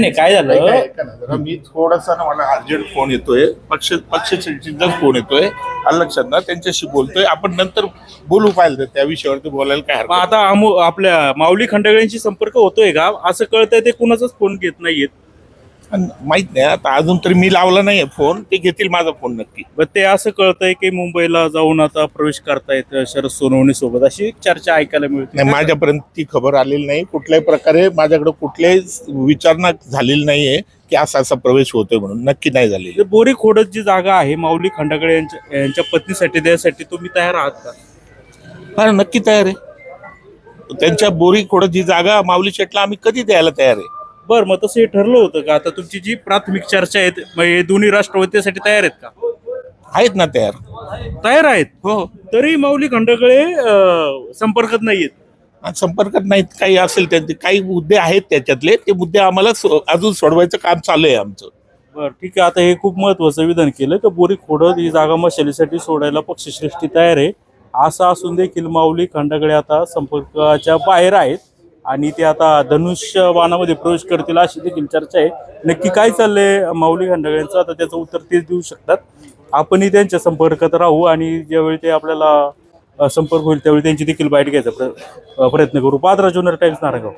नाही काय झालं? ऐका ना जरा मी थोडासा ना मला अर्जंट फोन येतोय पक्ष पक्षाचा फोन येतोय आलं लक्षात ना त्यांच्याशी बोलतोय आपण नंतर बोलू पाहिजे त्या विषयावरती बोलायला काय मग आता आपल्या माऊली खंडगळ्यांशी संपर्क होतोय का? असं कळतंय ते कुणाचाच फोन घेत नाहीयेत. नाही. माहीत नाही आता अजून तरी मी लावला नाहीये फोन ते घेतील माझा फोन नक्की. मग ते असं कळतंय की मुंबईला जाऊन आता प्रवेश करतायत शरद सोनवणे सोबत. अशी एक चर्चा ऐकायला मिळते. नाही माझ्यापर्यंत ती खबर आलेली नाही. कुठल्याही प्रकारे माझ्याकडे कुठल्याही विचारणा झालेली नाहीये की असा असा प्रवेश होतोय म्हणून. नक्की नाही झालेली. जे बोरी खोडत जी जागा आहे माऊली खंडागळे यांच्या यांच्या पत्नीसाठी द्यायसाठी तुम्ही तयार आहात का? हा नक्की तयार आहे. त्यांच्या बोरी खोडत जी जागा माऊली शेटला आम्ही कधी द्यायला तयार आहे? बरं मग तसं हे ठरलं होतं का? आता तुमची जी प्राथमिक चर्चा आहे मग हे दोन्ही राष्ट्रवादीसाठी तयार आहेत का? आहेत ना तयार. तयार आहेत? हो तरी माऊली खंडागळे अं, संपर्कात नाहीयेत. आणि संपर्कात नाहीत काही असेल त्यांचे काही मुद्दे आहेत त्याच्यातले ते मुद्दे आम्हाला सो- अजून सोडवायचं काम चालू आहे आमचं. बरं ठीक आहे. आता हे खूप महत्वाचं विधान केलं तर बोरी खोडद ही जागा मशालीसाठी सोडायला पक्षश्रेष्ठी तयार आहे. असं असून देखील माऊली खंडाकडे आता संपर्काच्या बाहेर आहेत. आणि ते आता धनुष्य वाणामध्ये प्रवेश करतील अशी देखील चर्चा आहे. नक्की काय चाललंय माऊली खंडागळ्यांचं आता त्याचं उत्तर तेच देऊ शकतात. आपणही त्यांच्या संपर्कात राहू आणि ज्यावेळी ते आपल्याला संपर्क होईल त्यावेळी त्यांची देखील बाईट घ्यायचा प्रयत्न करू. पादरा जुन्नर टाइम्स नारायणगाव.